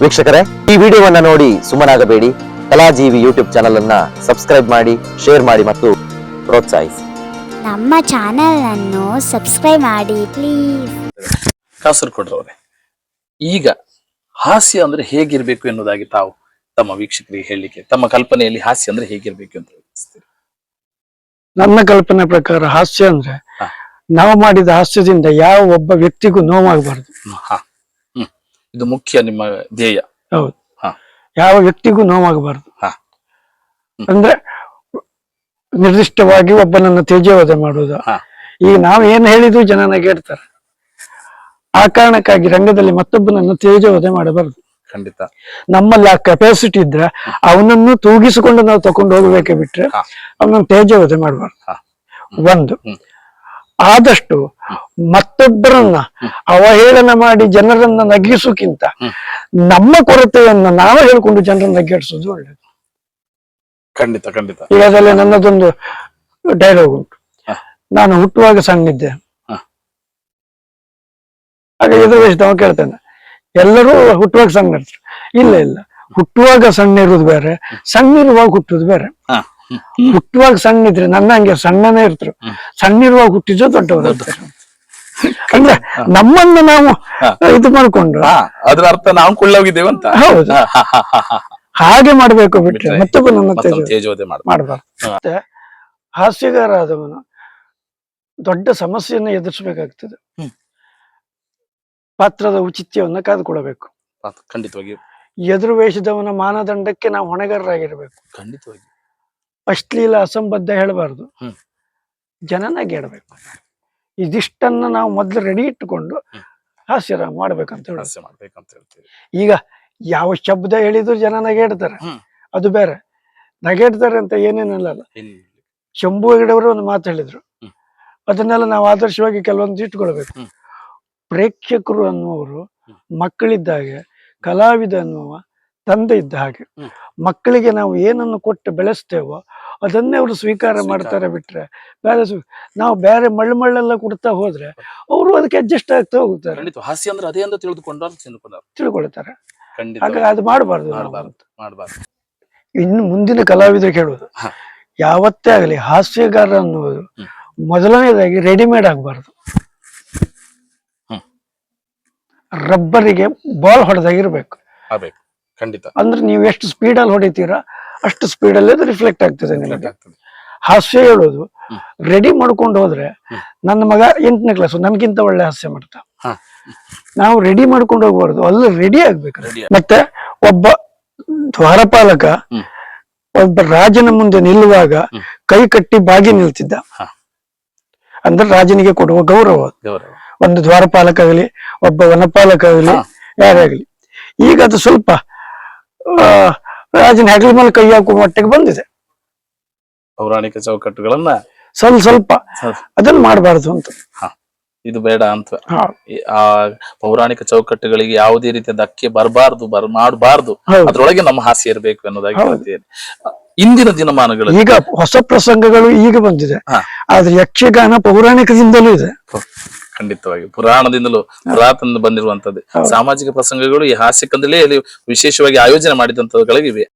ವೀಕ್ಷಕರೇ ಈ ವಿಡಿಯೋವನ್ನ ನೋಡಿ ಸುಮ್ಮನಾಗಬೇಡಿ. ಕಲಾಜೀವಿ ಯೂಟ್ಯೂಬ್ ಚಾನಲ್ ಅನ್ನ ಸಬ್ಸ್ಕ್ರೈಬ್ ಮಾಡಿ ಶೇರ್ ಮಾಡಿ ಮತ್ತು ಪ್ರೋತ್ಸಾಹಿಸಿ. ನಮ್ಮ ಚಾನೆಲ್ ಅನ್ನು ಸಬ್ಸ್ಕ್ರೈಬ್ ಮಾಡಿ ಪ್ಲೀಸ್ ಕಾಸರಗೋಡ್ರವ್ರೆ ಈಗ ಹಾಸ್ಯ ಅಂದ್ರೆ ಹೇಗಿರ್ಬೇಕು ಎನ್ನುವುದಾಗಿ ತಾವು ತಮ್ಮ ವೀಕ್ಷಕರಿಗೆ ಹೇಳಲಿಕ್ಕೆ ತಮ್ಮ ಕಲ್ಪನೆಯಲ್ಲಿ ಹಾಸ್ಯ ಅಂದ್ರೆ ಹೇಗಿರ್ಬೇಕು ಅಂತ ಯೋಚಿಸ್ತೀರಿ ನನ್ನ ಕಲ್ಪನೆ ಪ್ರಕಾರ ಹಾಸ್ಯ ಅಂದ್ರೆ. ನಾವು ಮಾಡಿದ ಹಾಸ್ಯದಿಂದ ಯಾವ ಒಬ್ಬ ವ್ಯಕ್ತಿಗೂ ನೋವಾಗಬಾರ್ದು. ಹಾ. ಇದು ಮುಖ್ಯ ನಿಮ್ಮ ಧ್ಯೇಯ ಹೌದು ಹಾ. ಯಾವ ವ್ಯಕ್ತಿಗೂ ನೋವಾಗಬಾರದು ಹಾ. ಅಂದ್ರೆ ನಿರ್ದಿಷ್ಟವಾಗಿ ಒಬ್ಬನನ್ನು ತೇಜೋವಧೆ ಮಾಡುವುದು ಹಾ. ಈಗ ನಾವು ಏನ್ ಹೇಳಿದ್ರು ಜನ ನಗೇಡ್ತಾರೆ ಆ ಕಾರಣಕ್ಕಾಗಿ ರಂಗದಲ್ಲಿ ಮತ್ತೊಬ್ಬನನ್ನು ತೇಜೋವಧೆ ಮಾಡಬಾರದು ಖಂಡಿತ ನಮ್ಮಲ್ಲಿ ಆ ಕೆಪಾಸಿಟಿ ಇದ್ರೆ ಅವನನ್ನು ತೂಗಿಸಿಕೊಂಡು ನಾವು ತಕೊಂಡು ಹೋಗ್ಬೇಕೆ ಬಿಟ್ರೆ ಹಾ. ಅವನನ್ನು ತೇಜೋವಧೆ ಮಾಡಬಾರ್ದು ಹಾ. ಒಂದು ಹ್ಮ್. ಆದಷ್ಟು ಮತ್ತೊಬ್ಬರನ್ನ ಅವಹೇಳನ ಮಾಡಿ ಜನರನ್ನ ನಗಿಸೋಕ್ಕಿಂತ ನಮ್ಮ ಕೊರತೆಯನ್ನ ನಾವು ಹೇಳ್ಕೊಂಡು ಜನರನ್ನ ನಗಿಸಿದ್ದು ಒಳ್ಳೇದು. ಖಂಡಿತ ಖಂಡಿತ. ಈಗ ಅದರಲ್ಲಿ ನನ್ನದೊಂದು ಡೈಲಾಗ್ ಉಂಟು. ನಾನು ಹುಟ್ಟುವಾಗ ಸಣ್ಣಿದ್ದೆ. ಆಗ ಎದುರು ಕೇಳ್ತೇನೆ ಎಲ್ಲರೂ ಹುಟ್ಟುವಾಗ ಸಣ್ಣ ಇರ್ತಾರೆ. ಇಲ್ಲ ಇಲ್ಲ. ಹುಟ್ಟುವಾಗ ಸಣ್ಣ ಇರುವುದು ಬೇರೆ ಸಣ್ಣ ಇರುವಾಗ ಹುಟ್ಟುದು ಬೇರೆ. ಹುಟ್ಟುವಾಗ ಸಣ್ಣ ಇದ್ರೆ ನನ್ನ ಹಂಗೆ ಸಣ್ಣನೇ ಇರ್ತರು. ಸಣ್ಣ ಇರುವಾಗ ಹುಟ್ಟಿದ್ರು ದೊಡ್ಡವರು ಅಂದ್ರೆ ನಮ್ಮನ್ನ ನಾವು ಇದು ಮಾಡ್ಕೊಂಡು ಹಾ ಅದ್ರ ಅರ್ಥ ನಾವು ಕೊಳ್ಳೋಗಿದ್ದೇವೆ ಅಂತ. ಹೌದು. ಹಾಗೆ ಮಾಡ್ಬೇಕು ಬಿಟ್ರೆ ಮತ್ತೊಬ್ಬ ನನ್ನ ಮಾಡ್ಬಾರ್ದು. ಹಾಸ್ಯಗಾರ ಆದವನು ದೊಡ್ಡ ಸಮಸ್ಯೆಯನ್ನ ಎದುರಿಸಬೇಕಾಗ್ತದೆ. ಪಾತ್ರದ ಔಚಿತ್ಯವನ್ನ ಕಾದುಕೊಡಬೇಕು ಖಂಡಿತವಾಗಿ ಎದುರು ವೇಷದವನ ಮಾನದಂಡಕ್ಕೆ ನಾವು ಹೊಣೆಗಾರರಾಗಿರ್ಬೇಕು. ಖಂಡಿತವಾಗಿ. ಅಶ್ಲೀಲ ಅಸಂಬದ್ಧ ಹೇಳಬಾರ್ದು. ಜನನ ಹೇಳ್ಬೇಕು ಇದಿಷ್ಟನ್ನ ನಾವು ಮೊದಲು ರೆಡಿ ಇಟ್ಟುಕೊಂಡು ಹಾಸ್ಯ ಮಾಡ್ಬೇಕಂತ ಹೇಳಿ ಮಾಡ್ಬೇಕಂತ ಹೇಳ್ತೀವಿ. ಈಗ ಯಾವ ಶಬ್ದ ಹೇಳಿದ್ರು ಜನ ನಗೇಡ್ತಾರೆ ಅದು ಬೇರೆ. ನಗೇಡ್ತಾರೆ ಅಂತ ಏನೇನಲ್ಲ ಅಲ್ಲ ಶಂಭು ಹೆಗಡೆಯವರು ಒಂದು ಮಾತು ಹೇಳಿದ್ರು. ಅದನ್ನೆಲ್ಲ ನಾವು ಆದರ್ಶವಾಗಿ ಕೆಲವೊಂದು ಇಟ್ಕೊಳ್ಬೇಕು. ಪ್ರೇಕ್ಷಕರು ಅನ್ನುವರು ಮಕ್ಕಳಿದ್ದಾಗೆ ಕಲಾವಿದ ಅನ್ನುವ ತಂದೆ ಇದ್ದ ಹಾಗೆ. ಮಕ್ಕಳಿಗೆ ನಾವು ಏನನ್ನು ಕೊಟ್ಟು ಬೆಳೆಸ್ತೇವೋ ಅದನ್ನೇ ಅವರು ಸ್ವೀಕಾರ ಮಾಡ್ತಾರೆ ಬಿಟ್ರೆ ಬೇರೆ ನಾವು ಬೇರೆ ಮಳ್ಳು ಮಳ್ಳೆಲ್ಲ ಕೊಡ್ತಾ ಹೋದ್ರೆ ಅವರು ಅದಕ್ಕೆ ಅಡ್ಜಸ್ಟ್ ಆಗ್ತಾ ಹೋಗ್ತಾರೆ. ಹಾಸ್ಯ ಅಂದ್ರೆ ಅದೇ ಅಂತ ತಿಳಿದುಕೊಂಡು ತಿಳ್ಕೊಳ್ತಾರೆ ಹಾಗಾಗಿ ಅದು ಮಾಡಬಾರ್ದು ಮಾಡಬಾರ್ದು ಮಾಡಬಾರ್ದು. ಇನ್ನು ಮುಂದಿನ ಕಲಾವಿದರು ಹೇಳುವುದು. ಯಾವತ್ತೇ ಆಗಲಿ ಹಾಸ್ಯಗಾರ ಅನ್ನುವುದು. ಮೊದಲನೇದಾಗಿ ರೆಡಿಮೇಡ್ ಆಗಬಾರ್ದು. ರಬ್ಬರಿಗೆ ಬಾಲ್ ಹೊಡೆದಾಗಿರ್ಬೇಕು. ಖಂಡಿತ. ಅಂದ್ರೆ ನೀವು ಎಷ್ಟು ಸ್ಪೀಡಲ್ಲಿ ಹೊಡಿತೀರಾ ಅಷ್ಟು ಸ್ಪೀಡಲ್ಲಿ ಅದು ರಿಫ್ಲೆಕ್ಟ್ ಆಗ್ತದೆ ನಿಮಗೆ. ಆಗ್ತದೆ. ಹಾಸ್ಯ ಹೇಳೋದು ರೆಡಿ ಮಾಡ್ಕೊಂಡು ಹೋದ್ರೆ ನನ್ನ ಮಗ ಎಂಟನೇ ಕ್ಲಾಸ್ ನನ್ಗಿಂತ ಒಳ್ಳೆ ಹಾಸ್ಯ ಮಾಡ್ತಾ. ನಾವು ರೆಡಿ ಮಾಡ್ಕೊಂಡು ಹೋಗ್ಬಾರ್ದು ಅಲ್ಲಿ ರೆಡಿ ಆಗ್ಬೇಕು. ಮತ್ತೆ ಒಬ್ಬ ದ್ವಾರಪಾಲಕ. ಒಬ್ಬ ರಾಜನ ಮುಂದೆ ನಿಲ್ಲುವಾಗ. ಕೈ ಕಟ್ಟಿ ಬಾಗಿ ನಿಲ್ತಿದ್ದ. ಅಂದ್ರೆ ರಾಜನಿಗೆ ಕೊಡುವ ಗೌರವ. ಒಂದು ದ್ವಾರಪಾಲಕ ಆಗಲಿ ಒಬ್ಬ ವನಪಾಲಕ ಆಗಲಿ ಯಾರೇ ಯಾರಾಗಲಿ ಈಗ ಅದು ಸ್ವಲ್ಪ ರಾಜನ ಹೆಗಲ ಮೇಲೆ ಕೈ ಹಾಕುವ ಮಟ್ಟಿಗೆ ಬಂದಿದೆ. ಪೌರಾಣಿಕ ಚೌಕಟ್ಟುಗಳನ್ನ ಸ್ವಲ್ಪ ಸ್ವಲ್ಪ. ಅದನ್ನ ಮಾಡಬಾರದು ಅಂತ. ಇದು ಬೇಡ ಅಂತ. ಆ ಪೌರಾಣಿಕ ಚೌಕಟ್ಟುಗಳಿಗೆ ಯಾವುದೇ ರೀತಿಯ ಧಕ್ಕೆ ಬರಬಾರ್ದು ಬರ್ ಮಾಡಬಾರ್ದು. ಅದ್ರೊಳಗೆ ನಮ್ಮ ಹಾಸ್ಯ ಇರಬೇಕು ಅನ್ನೋದಾಗಿ ಹೇಳ್ತೀನಿ ಇಂದಿನ ದಿನಮಾನಗಳು ಈಗ ಹೊಸ ಪ್ರಸಂಗಗಳು ಈಗ ಬಂದಿದೆ. ಆದ್ರೆ ಯಕ್ಷಗಾನ ಪೌರಾಣಿಕದಿಂದಲೂ ಇದೆ. ಖಂಡಿತವಾಗಿ. ಪುರಾಣದಿಂದಲೂ ಪುರಾತನ ಬಂದಿರುವಂತದ್ದು ಸಾಮಾಜಿಕ ಪ್ರಸಂಗಗಳು ಈ ಹಾಸ್ಯಕಂದಲೇ ಇಲ್ಲಿ ವಿಶೇಷವಾಗಿ ಆಯೋಜನೆ ಮಾಡಿದಂತವುಗಳಿವೆ